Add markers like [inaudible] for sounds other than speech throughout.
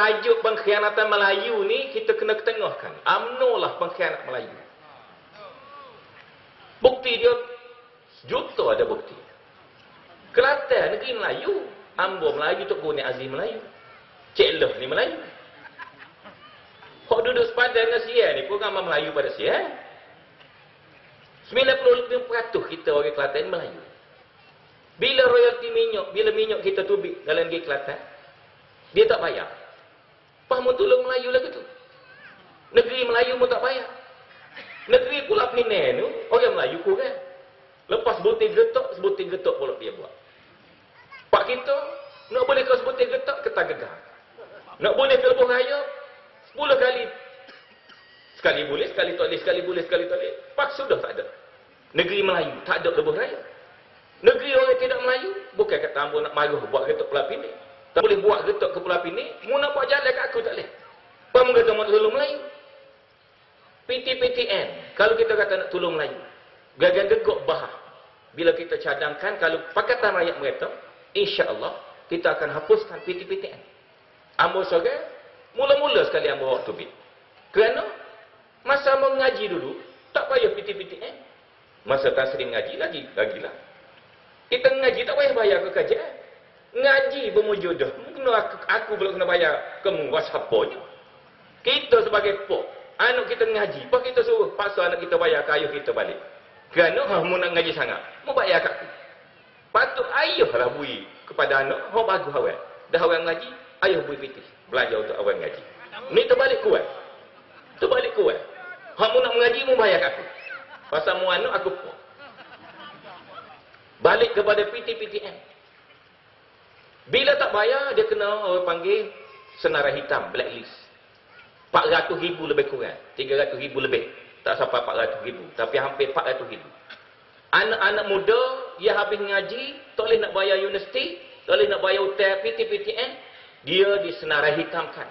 tajuk pengkhianatan Melayu ni kita kena ketengahkan. UMNO lah pengkhianat Melayu. Bukti dia juta ada bukti. Kelantan negeri Melayu. Ambo Melayu, Tok Guni Azim Melayu. Cik Loh ni Melayu. Kok duduk sepadan dengan Sian ni pun ramai Melayu pada Sian. 95% kita orang Kelantan Melayu. Bila royalti minyak, bila minyak kita tubik dalam negeri Kelantan, dia tak bayar. Faham tolong Melayu lagi tu. Negeri Melayu pun tak bayar. Negeri Pulau Pinang tu, orang Melayu kurang. Lepas sebutir getok, sebutir getok pula dia buat. Pak kita, nak boleh kau sebutir getok, ketang gegar. Nak boleh ke lebuh raya, sepuluh kali. Sekali boleh, sekali tak boleh, sekali boleh, sekali tak boleh. Pak sudah tak ada. Negeri Melayu, tak ada lebuh raya. Negeri orang tidak Melayu, bukan ambo nak maruh buat getok Pulau Pinang. Tak boleh buat getok ke Pulau Pinang, mu nak buat jalan kat aku tak boleh. Apa mu kata mau tolong Melayu? PTPTN, kalau kita kata nak tolong Melayu, gagal gegok bahah. Bila kita cadangkan, kalau Pakatan Rakyat mereka, insya-Allah kita akan hapuskan PTPTN. Ambo sore, mula-mula sekali ambo waktu bit. Kerana masa ambo ngaji dulu, tak payah PTPTN. Masa tak sering ngaji lagi, lagilah. Kita ngaji tak payah bayar ke kajian. Ngaji bermujudah. Kena aku, aku belum kena bayar kamu whatsapponya. Kita sebagai pok, anak kita ngaji, apa kita suruh paksa anak kita bayar ke ayah kita balik. Kerana ha, mu nak ngaji sangat, mu bayar kat aku. Patut ayah lah bui kepada anak, ha bagus awal. Dah orang ngaji, ayah bui fitih. Belajar untuk awal ngaji. Ni terbalik kuat. Terbalik kuat. Ha mu nak mengaji, mu bayar kat aku. Pasal mu anak, aku pok. Balik kepada PTPTN. Bila tak bayar, dia kena orang panggil senarai hitam, blacklist. 400 ribu lebih kurang. 300 ribu lebih. Tak sampai 400 ribu. Tapi hampir 400 ribu. Anak-anak muda, yang habis ngaji, tak boleh nak bayar universiti, tak boleh nak bayar hotel PTPTN, dia disenarai hitamkan.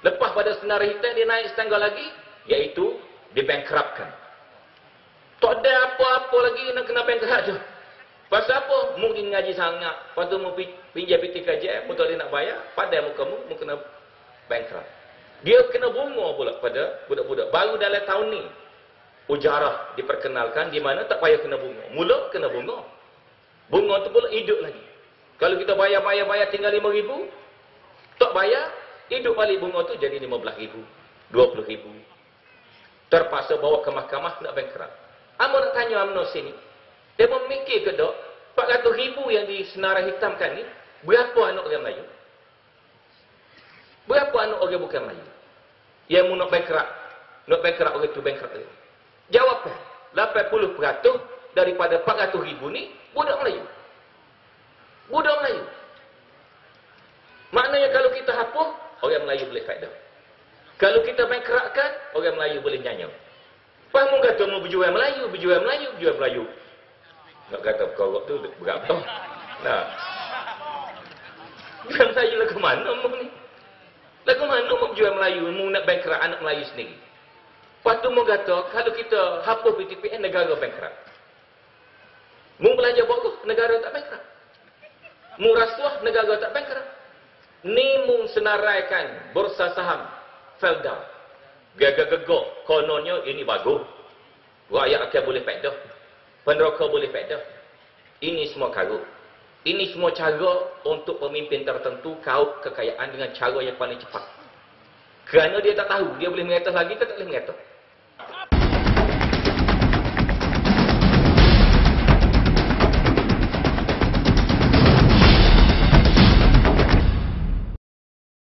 Lepas pada senarai hitam, dia naik setangga lagi, iaitu dibankruptkan. Tak ada apa-apa lagi nak kena bankrupt je. Pasal apa? Mungkin ngaji sangat. Lepas tu mu pinjam PTKJ, mu tak boleh nak bayar, padai muka mu, mu kena bankrupt. Dia kena bunga pula pada budak-budak. Baru dalam tahun ni, ujarah diperkenalkan di mana tak payah kena bunga. Mula kena bunga. Bunga tu pula hidup lagi. Kalau kita bayar-bayar-bayar tinggal RM5,000, tak bayar, hidup balik bunga tu jadi RM15,000, RM20,000. Terpaksa bawa ke mahkamah nak bankrupt. Amo nak tanya UMNO sini, dia memikir ke dok, 400 ribu yang disenarai hitamkan ni, berapa anak orang Melayu? Berapa anak orang bukan Melayu? Yang mu nak bankrupt, nak bankrupt orang tu bankrupt dia. Jawabkan, 80% daripada 400 ribu ni, budak Melayu. Budak Melayu. Maknanya kalau kita hapus, orang Melayu boleh faedah. Kalau kita bankruptkan, orang Melayu boleh nyanyam. Faham kata mau berjual Melayu, berjual Melayu, berjual Melayu. Nak kata perkara tu berapa? Nah. Bukan [laughs] saya lah ke mana mu ni? Lah ke mana mu berjual Melayu, mu nak bankrupt anak Melayu sendiri? Lepas tu mu kata, kalau kita hapus PTPN, negara bankrupt. Mu belajar bagus, negara tak bankrupt. Mu rasuah, negara tak bankrupt. Ni mu senaraikan bursa saham, Felda. Gagak-gagak, kononnya ini bagus. Rakyat akan boleh faedah. Peneraka boleh faedah. Ini semua karut. Ini semua cara untuk pemimpin tertentu kau kekayaan dengan cara yang paling cepat. Kerana dia tak tahu, dia boleh mengatas lagi ke tak boleh mengatas.